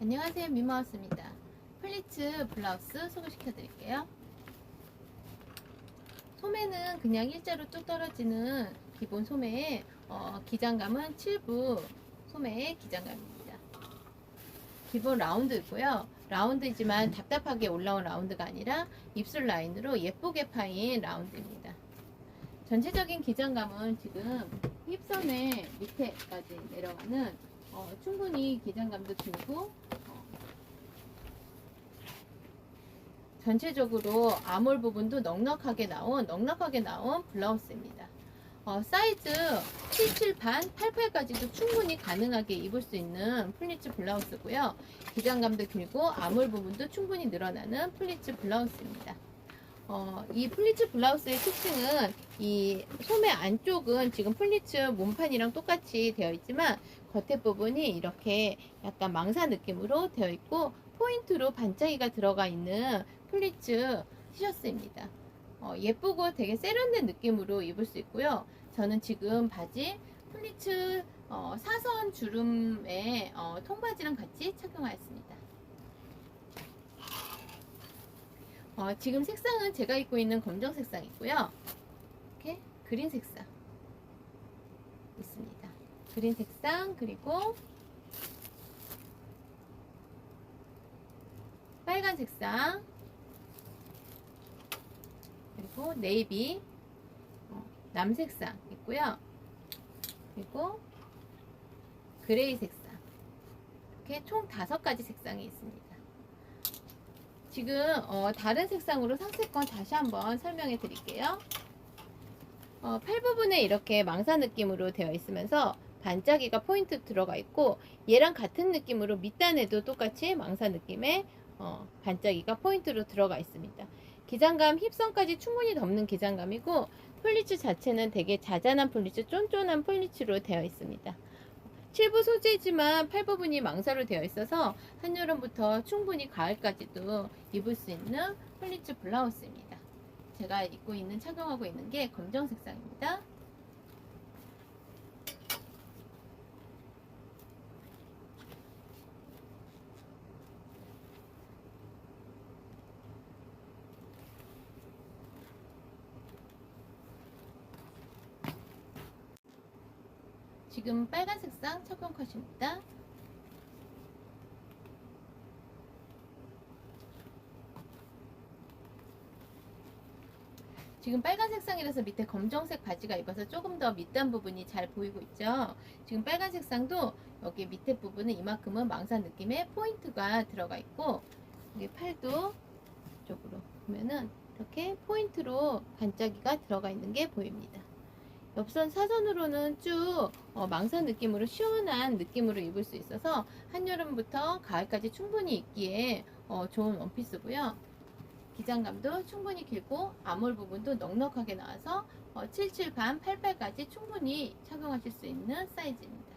안녕하세요 미마우스입니다. 플리츠 블라우스 소개시켜 드릴게요. 소매는 그냥 일자로 뚝 떨어지는 기본 소매에 어, 기장감은 7부 소매의 기장감입니다. 기본 라운드고요. 라운드이지만 답답하게 올라온 라운드가 아니라 입술 라인으로 예쁘게 파인 라운드입니다. 전체적인 기장감은 지금 힙선의 밑에까지 내려가는 어, 충분히 기장감도 들고 어, 전체적으로 아몰 부분도 넉넉하게 나온 넉넉하게 나온 블라우스입니다. 어, 사이즈 77 반, 88까지도 충분히 가능하게 입을 수 있는 플리츠 블라우스고요. 기장감도 길고 아몰 부분도 충분히 늘어나는 플리츠 블라우스입니다. 어, 이 플리츠 블라우스의 특징은 이 소매 안쪽은 지금 플리츠 몸판이랑 똑같이 되어 있지만 겉에 부분이 이렇게 약간 망사 느낌으로 되어 있고 포인트로 반짝이가 들어가 있는 플리츠 티셔츠입니다. 어, 예쁘고 되게 세련된 느낌으로 입을 수 있고요. 저는 지금 바지 플리츠 어, 사선 주름의 어, 통바지랑 같이 착용하였습니다. 어, 지금 색상은 제가 입고 있는 검정 색상이고요. 그린 색상 있습니다. 그린 색상 그리고 빨간 색상 그리고 네이비 어, 남색상 있고요. 그리고 그레이 색상 이렇게 총 다섯 가지 색상이 있습니다. 지금 어, 다른 색상으로 상세권 다시 한번 설명해 드릴게요. 어, 팔 부분에 이렇게 망사 느낌으로 되어 있으면서 반짝이가 포인트 들어가 있고 얘랑 같은 느낌으로 밑단에도 똑같이 망사 느낌의 어, 반짝이가 포인트로 들어가 있습니다. 기장감 힙선까지 충분히 덮는 기장감이고 폴리츠 자체는 되게 자잘한 폴리츠, 쫀쫀한 폴리츠로 되어 있습니다. 7부 소재지만 팔 부분이 망사로 되어 있어서 한여름부터 충분히 가을까지도 입을 수 있는 폴리츠 블라우스입니다. 제가 입고 있는 착용하고 있는 게 검정 색상입니다. 지금 빨간 색상 착용 컷입니다. 지금 빨간 색 상이라서 밑에 검정색 바지가 입어서 조금 더 밑단 부분이 잘 보이고 있죠. 지금 빨간 색 상도 여기 밑에 부분은 이만큼은 망사 느낌의 포인트가 들어가 있고 여기 팔도 쪽으로 보면은 이렇게 포인트로 반짝이가 들어가 있는 게 보입니다. 옆선 사선으로는 쭉 어, 망사 느낌으로 시원한 느낌으로 입을 수 있어서 한여름부터 가을까지 충분히 입기에 어, 좋은 원피스고요. 기장감도 충분히 길고 아몰 부분도 넉넉하게 나와서 어, 77 반, 88까지 충분히 착용하실 수 있는 사이즈입니다.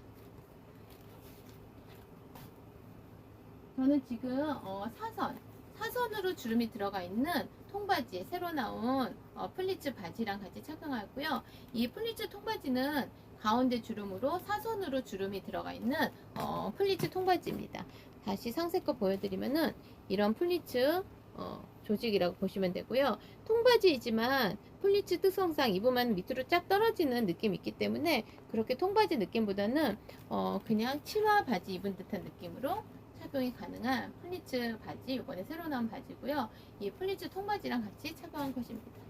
저는 지금 어, 사선, 사선으로 주름이 들어가 있는 통바지 새로 나온 어, 플리츠 바지랑 같이 착용하고요. 이 플리츠 통바지는 가운데 주름으로 사선으로 주름이 들어가 있는 어, 플리츠 통바지입니다. 다시 상세 거 보여드리면은 이런 플리츠 어, 조직이라고 보시면 되고요. 통바지이지만 플리츠 특성상 입으면 밑으로 쫙 떨어지는 느낌이 있기 때문에 그렇게 통바지 느낌보다는 어, 그냥 치마 바지 입은 듯한 느낌으로 착용이 가능한 플리츠 바지 이번에 새로 나온 바지고요. 이 플리츠 통바지랑 같이 착용한 것입니다.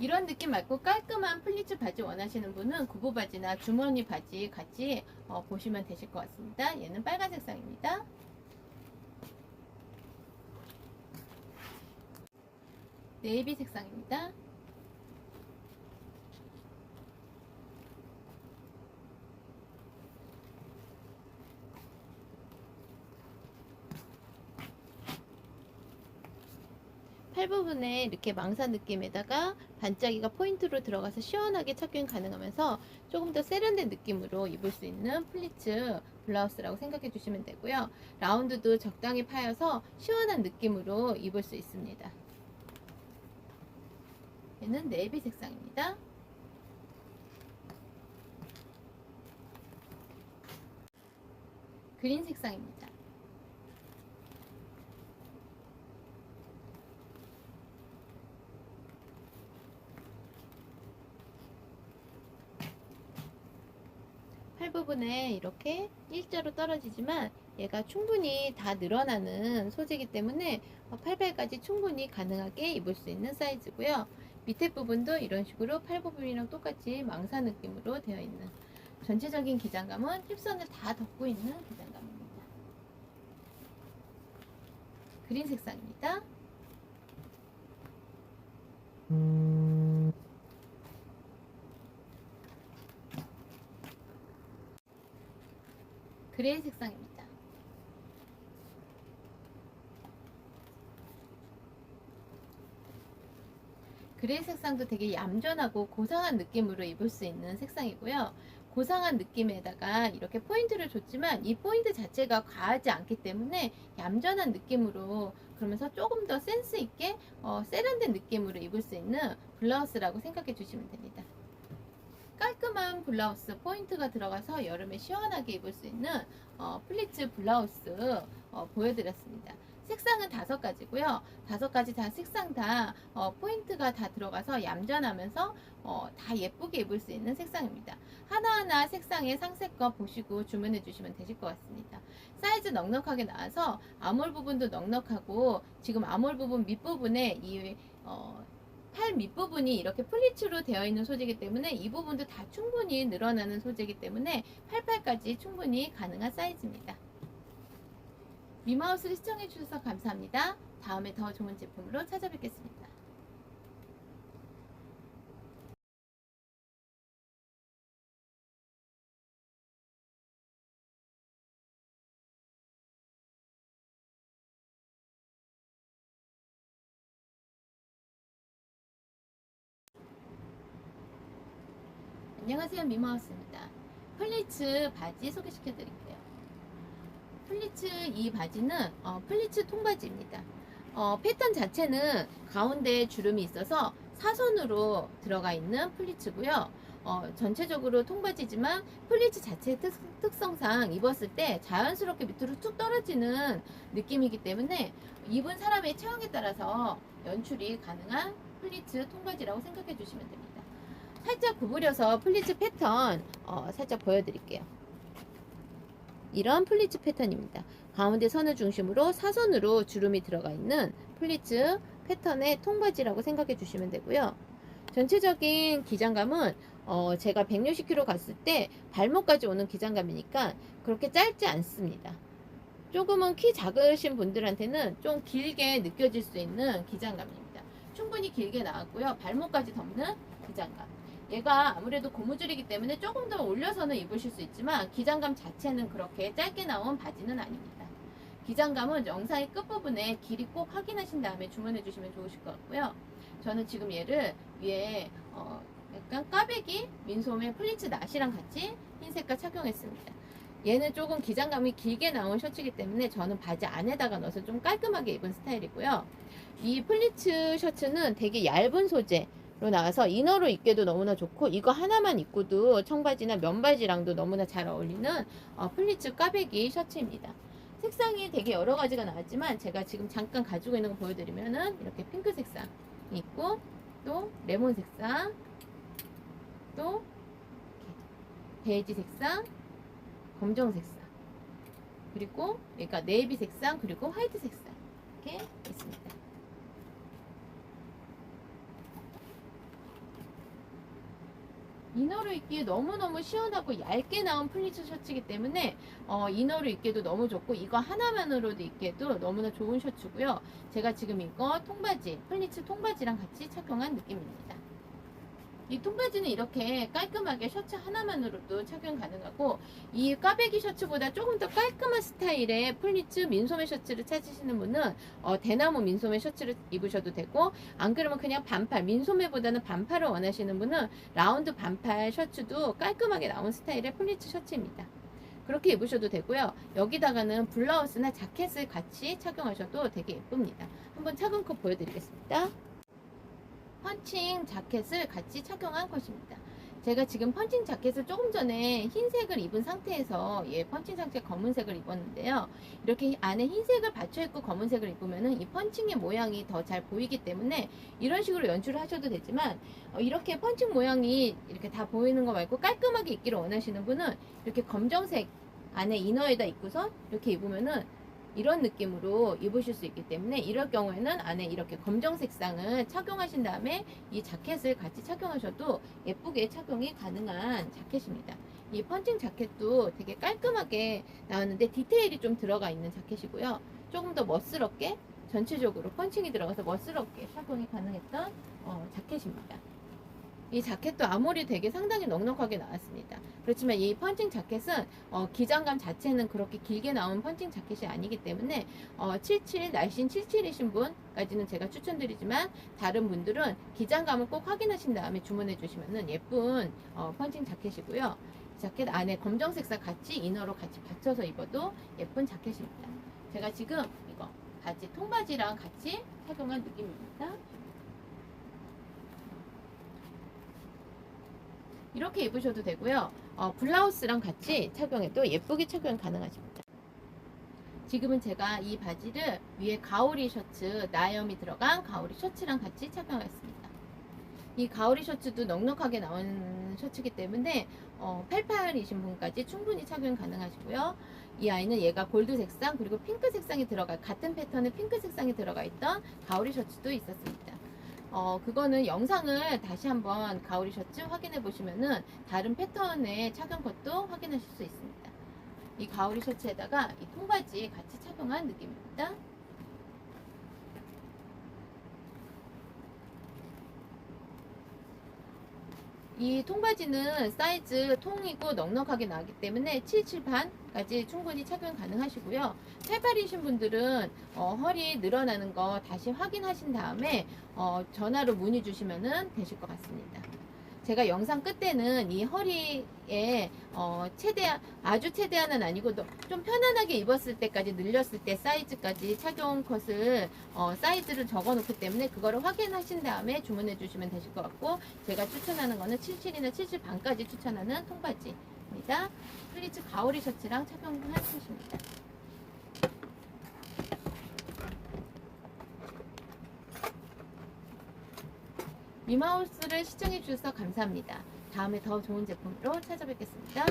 이런 느낌 말고 깔끔한 플리츠 바지 원하시는 분은 구보 바지나 주머니 바지 같이 어, 보시면 되실 것 같습니다. 얘는 빨간 색상입니다. 네이비 색상입니다. 팔 부분에 이렇게 망사 느낌에다가 반짝이가 포인트로 들어가서 시원하게 착용이 가능하면서 조금 더 세련된 느낌으로 입을 수 있는 플리츠 블라우스라고 생각해 주시면 되고요. 라운드도 적당히 파여서 시원한 느낌으로 입을 수 있습니다. 얘는 네이비 색상입니다. 그린 색상입니다. 팔 부분에 이렇게 일자로 떨어지지만 얘가 충분히 다 늘어나는 소재이기 때문에 어, 팔팔까지 충분히 가능하게 입을 수 있는 사이즈고요. 밑에 부분도 이런 식으로 팔 부분이랑 똑같이 망사 느낌으로 되어 있는 전체적인 기장감은 힙선을 다 덮고 있는 기장감입니다. 그린 색상입니다. 그레이 색상입니다. 그레이 색상도 되게 얌전하고 고상한 느낌으로 입을 수 있는 색상이고요. 고상한 느낌에다가 이렇게 포인트를 줬지만 이 포인트 자체가 과하지 않기 때문에 얌전한 느낌으로 그러면서 조금 더 센스 있게 어, 세련된 느낌으로 입을 수 있는 블라우스라고 생각해 주시면 됩니다. 깔끔한 블라우스 포인트가 들어가서 여름에 시원하게 입을 수 있는 어, 플리츠 블라우스 어, 보여드렸습니다. 색상은 다섯 가지고요. 다섯 가지 다 색상 다 어, 포인트가 다 들어가서 얌전하면서 어, 다 예쁘게 입을 수 있는 색상입니다. 하나하나 색상의 상세껏 보시고 주문해 주시면 되실 것 같습니다. 사이즈 넉넉하게 나와서 아몰 부분도 넉넉하고 지금 아몰 부분 밑부분에 이 어, 팔 밑부분이 이렇게 플리츠로 되어 있는 소재이기 때문에 이 부분도 다 충분히 늘어나는 소재이기 때문에 팔팔까지 충분히 가능한 사이즈입니다. 미마우스를 시청해 주셔서 감사합니다. 다음에 더 좋은 제품으로 찾아뵙겠습니다. 안녕하세요 미마우스입니다. 플리츠 바지 소개시켜 드릴게요. 플리츠 이 바지는 어, 플리츠 통바지입니다. 어, 패턴 자체는 가운데 주름이 있어서 사선으로 들어가 있는 플리츠고요. 어, 전체적으로 통바지지만 플리츠 자체의 특, 특성상 입었을 때 자연스럽게 밑으로 툭 떨어지는 느낌이기 때문에 입은 사람의 체형에 따라서 연출이 가능한 플리츠 통바지라고 생각해 주시면 됩니다. 살짝 구부려서 플리츠 패턴 어, 살짝 보여드릴게요. 이런 플리츠 패턴입니다. 가운데 선을 중심으로 사선으로 주름이 들어가 있는 플리츠 패턴의 통바지라고 생각해 주시면 되고요. 전체적인 기장감은 어, 제가 160kg 갔을 때 발목까지 오는 기장감이니까 그렇게 짧지 않습니다. 조금은 키 작으신 분들한테는 좀 길게 느껴질 수 있는 기장감입니다. 충분히 길게 나왔고요. 발목까지 덮는 기장감. 얘가 아무래도 고무줄이기 때문에 조금 더 올려서는 입으실 수 있지만 기장감 자체는 그렇게 짧게 나온 바지는 아닙니다. 기장감은 영상의 끝부분에 길이 꼭 확인하신 다음에 주문해 주시면 좋으실 것 같고요. 저는 지금 얘를 위에 어 약간 까베기 민소매 플리츠 낫이랑 같이 흰 색깔 착용했습니다. 얘는 조금 기장감이 길게 나온 셔츠이기 때문에 저는 바지 안에다가 넣어서 좀 깔끔하게 입은 스타일이고요. 이 플리츠 셔츠는 되게 얇은 소재 로 나와서 이너로 입기도 너무나 좋고 이거 하나만 입고도 청바지나 면바지랑도 너무나 잘 어울리는 어, 플리츠 까베기 셔츠입니다. 색상이 되게 여러 가지가 나왔지만 제가 지금 잠깐 가지고 있는 거 보여드리면은 이렇게 핑크 색상 있고 또 레몬 색상 또 베이지 색상 검정 색상 그리고 그러니까 네이비 색상 그리고 화이트 색상 이렇게 있습니다. 이너로 입기에 너무너무 시원하고 얇게 나온 플리츠 셔츠이기 때문에 어, 이너로 입기에도 너무 좋고 이거 하나만으로도 입기에도 너무나 좋은 셔츠고요. 제가 지금 이거 통바지, 플리츠 통바지랑 같이 착용한 느낌입니다. 이 통바지는 이렇게 깔끔하게 셔츠 하나만으로도 착용 가능하고 이 까베기 셔츠보다 조금 더 깔끔한 스타일의 플리츠 민소매 셔츠를 찾으시는 분은 어, 대나무 민소매 셔츠를 입으셔도 되고 안 그러면 그냥 반팔 민소매보다는 반팔을 원하시는 분은 라운드 반팔 셔츠도 깔끔하게 나온 스타일의 플리츠 셔츠입니다. 그렇게 입으셔도 되고요. 여기다가는 블라우스나 자켓을 같이 착용하셔도 되게 예쁩니다. 한번 착용 컷 보여드리겠습니다. 펀칭 자켓을 같이 착용한 것입니다. 제가 지금 펀칭 자켓을 조금 전에 흰색을 입은 상태에서 예, 펀칭 자켓 검은색을 입었는데요. 이렇게 안에 흰색을 받쳐 입고 검은색을 입으면은 이 펀칭의 모양이 더 잘 보이기 때문에 이런 식으로 연출을 하셔도 되지만 어, 이렇게 펀칭 모양이 이렇게 다 보이는 거 말고 깔끔하게 입기를 원하시는 분은 이렇게 검정색 안에 이너에다 입고서 이렇게 입으면은 이런 느낌으로 입으실 수 있기 때문에 이럴 경우에는 안에 이렇게 검정 색상을 착용하신 다음에 이 자켓을 같이 착용하셔도 예쁘게 착용이 가능한 자켓입니다. 이 펀칭 자켓도 되게 깔끔하게 나왔는데 디테일이 좀 들어가 있는 자켓이고요. 조금 더 멋스럽게 전체적으로 펀칭이 들어가서 멋스럽게 착용이 가능했던 어, 자켓입니다. 이 자켓도 아무리 되게 상당히 넉넉하게 나왔습니다. 그렇지만 이 펀칭 자켓은 어, 기장감 자체는 그렇게 길게 나온 펀칭 자켓이 아니기 때문에 어, 77 날씬 77이신 분까지는 제가 추천드리지만 다른 분들은 기장감을 꼭 확인하신 다음에 주문해 주시면 예쁜 어, 펀칭 자켓이고요. 이 자켓 안에 검정 색상 같이 이너로 같이 받쳐서 입어도 예쁜 자켓입니다. 제가 지금 이거 바지 통바지랑 같이 착용한 느낌입니다. 이렇게 입으셔도 되고요. 어, 블라우스랑 같이 착용해도 예쁘게 착용 가능하십니다. 지금은 제가 이 바지를 위에 가오리 셔츠, 나염이 들어간 가오리 셔츠랑 같이 착용했습니다. 이 가오리 셔츠도 넉넉하게 나온 셔츠이기 때문에 어, 88이신 분까지 충분히 착용 가능하시고요. 이 아이는 얘가 골드 색상 그리고 핑크 색상이 들어가 같은 패턴의 핑크 색상이 들어가 있던 가오리 셔츠도 있었습니다. 어, 그거는 영상을 다시 한번 가오리 셔츠 확인해 보시면은 다른 패턴의 착용 것도 확인하실 수 있습니다. 이 가오리 셔츠에다가 이 통바지 같이 착용한 느낌입니다. 이 통바지는 사이즈 통이고 넉넉하게 나왔기 때문에 77 반까지 충분히 착용 가능하시고요. 88이신 분들은 어, 허리 늘어나는 거 다시 확인하신 다음에 어, 전화로 문의 주시면 되실 것 같습니다. 제가 영상 끝에는 이 허리에 어, 최대한 아주 최대한은 아니고 너- 좀 편안하게 입었을 때까지 늘렸을 때 사이즈까지 착용 컷을 어, 사이즈를 적어 놓기 때문에 그거를 확인하신 다음에 주문해 주시면 되실 것 같고 제가 추천하는 거는 77이나 77 반까지 추천하는 통바지입니다. 플리츠 가오리 셔츠랑 착용한 컷입니다. 미마우스를 시청해 주셔서 감사합니다. 다음에 더 좋은 제품으로 찾아뵙겠습니다.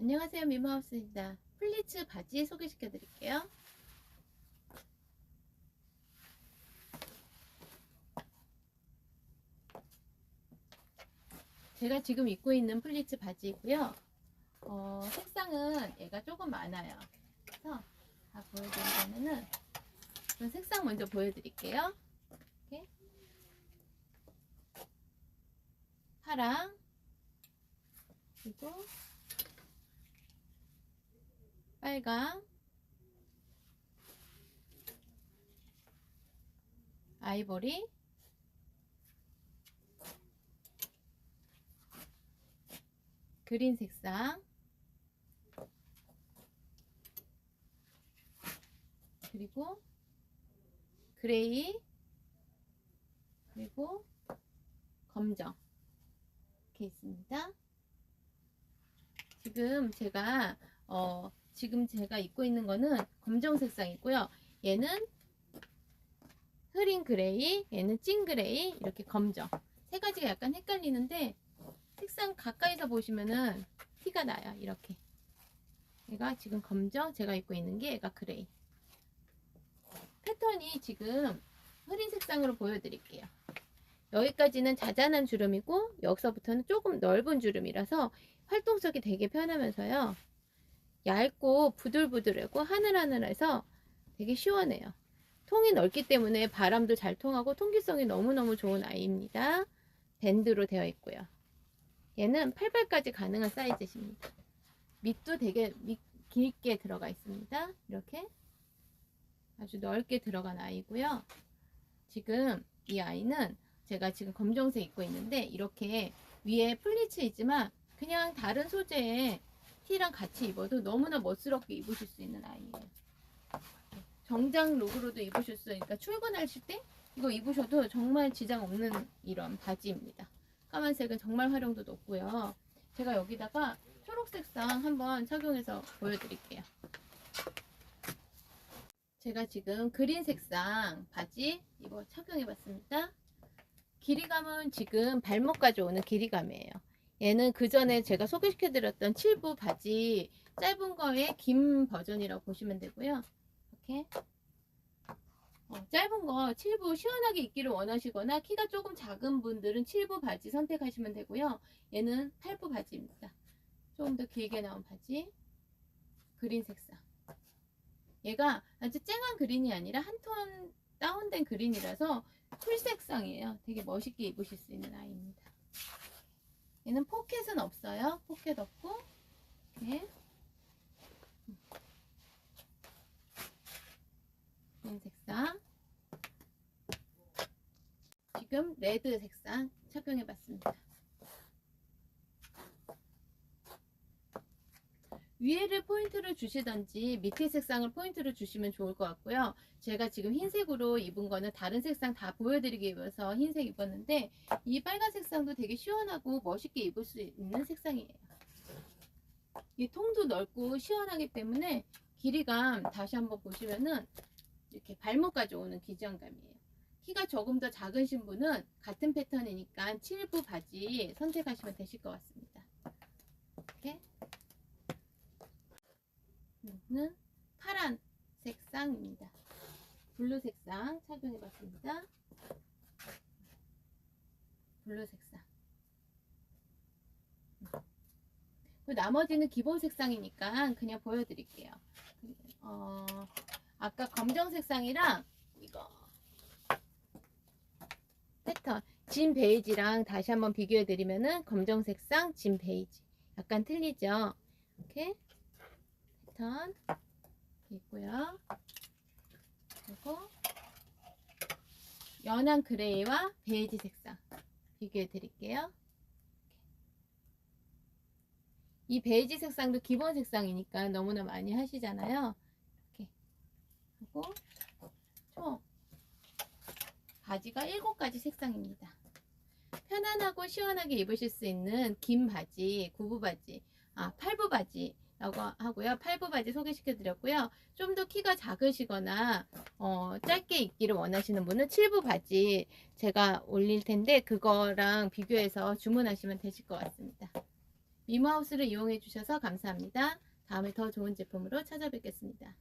안녕하세요. 미마우스입니다. 플리츠 바지 소개시켜 드릴게요. 제가 지금 입고 있는 플리츠 바지이고요. 어, 색상은 얘가 조금 많아요. 그래서 다 보여드리자면은 그 색상 먼저 보여드릴게요. 이렇게 파랑 그리고 빨강 아이보리 그린 색상 그리고 그레이 그리고 검정 이렇게 있습니다. 지금 제가 어 지금 제가 입고 있는 거는 검정 색상이고요. 얘는 흐린 그레이, 얘는 찐 그레이, 이렇게 검정 세 가지가 약간 헷갈리는데 색상 가까이서 보시면은 티가 나요. 이렇게. 얘가 지금 검정, 제가 입고 있는 게 얘가 그레이. 패턴이 지금 흐린 색상으로 보여드릴게요. 여기까지는 자잘한 주름이고 여기서부터는 조금 넓은 주름이라서 활동성이 되게 편하면서요. 얇고 부들부들하고 하늘하늘해서 되게 시원해요. 통이 넓기 때문에 바람도 잘 통하고 통기성이 너무너무 좋은 아이입니다. 밴드로 되어 있고요. 얘는 8발까지 가능한 사이즈입니다. 밑도 되게 밑, 길게 들어가 있습니다. 이렇게 아주 넓게 들어간 아이고요. 지금 이 아이는 제가 지금 검정색 입고 있는데 이렇게 위에 플리츠이지만 그냥 다른 소재의 티랑 같이 입어도 너무나 멋스럽게 입으실 수 있는 아이예요. 정장 룩으로도 입으실 수 있으니까 출근하실 때 이거 입으셔도 정말 지장 없는 이런 바지입니다. 까만색은 정말 활용도 높고요. 제가 여기다가 초록색상 한번 착용해서 보여드릴게요. 제가 지금 그린 색상 바지 이거 착용해봤습니다. 길이감은 지금 발목까지 오는 길이감이에요. 얘는 그 전에 제가 소개시켜드렸던 7부 바지 짧은 거의 긴 버전이라고 보시면 되고요. 이렇게 어, 짧은 거 7부 시원하게 입기를 원하시거나 키가 조금 작은 분들은 7부 바지 선택하시면 되고요. 얘는 8부 바지입니다. 조금 더 길게 나온 바지 그린 색상 얘가 아주 쨍한 그린이 아니라 한 톤 다운된 그린이라서 풀색상이에요. 되게 멋있게 입으실 수 있는 아이입니다. 얘는 포켓은 없어요. 포켓 없고 이렇게 그린 색상 지금 레드 색상 착용해 봤습니다. 위에를 포인트를 주시던지 밑에 색상을 포인트를 주시면 좋을 것 같고요. 제가 지금 흰색으로 입은 거는 다른 색상 다 보여드리기 위해서 흰색 입었는데 이 빨간 색상도 되게 시원하고 멋있게 입을 수 있는 색상이에요. 이 통도 넓고 시원하기 때문에 길이감 다시 한번 보시면은 이렇게 발목까지 오는 기장감이에요. 키가 조금 더 작으신 분은 같은 패턴이니까 7부 바지 선택하시면 되실 것 같습니다. 이렇게 는 파란 색상입니다. 블루 색상 착용해봤습니다. 블루 색상. 그 나머지는 기본 색상이니까 그냥 보여드릴게요. 어, 아까 검정 색상이랑 이거 패턴 진 베이지랑 다시 한번 비교해 드리면은 검정 색상, 진 베이지 약간 틀리죠? 이렇게 패턴 있고요. 그리고 연한 그레이와 베이지 색상 비교해 드릴게요. 이 베이지 색상도 기본 색상이니까 너무나 많이 하시잖아요. 이렇게 하고 총 바지가 7가지 색상입니다. 편안하고 시원하게 입으실 수 있는 긴 바지, 구부 바지, 아, 팔부 바지 라고 하고요. 팔부 바지 소개시켜 드렸고요. 좀 더 키가 작으시거나 어, 짧게 입기를 원하시는 분은 7부 바지 제가 올릴 텐데 그거랑 비교해서 주문하시면 되실 것 같습니다. 미모하우스를 이용해 주셔서 감사합니다. 다음에 더 좋은 제품으로 찾아뵙겠습니다.